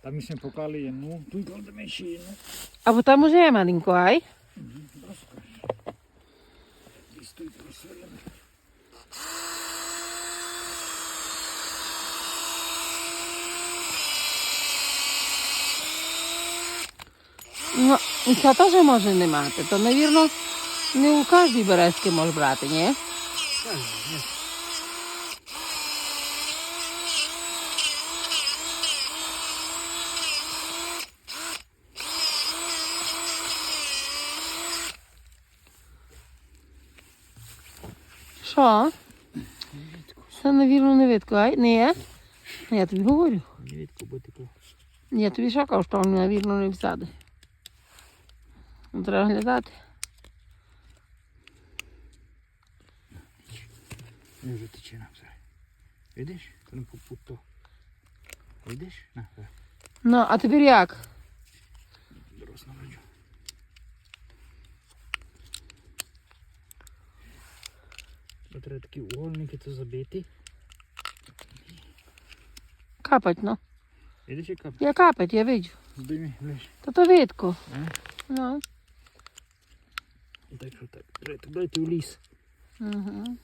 Tam my jsme poklali jednu, tu klademe ještě jednu. Там уже є маленько, ай? Když tu prosujeme. Ну, і це теж може не мати. То, навірно, не у кожній березки може брати, ні? Що? Це, навірно, не видко, ай? Не є? Я тобі говорю. Нитку би таку. Я тобі що кажу, що вони, навірно, не. Ну, Треба глядати. Не вже тече нам зараз. Видиш? Там попуто. Видиш? На. Ну, а тепер як? Тут треба такі угольники то забити. Капать, ну. Видиш, яка? Я капать, я видю. Здійми, ближ. Та то видко. Ага. Ну. Так що так. Треба туди йти в ліс. Угу.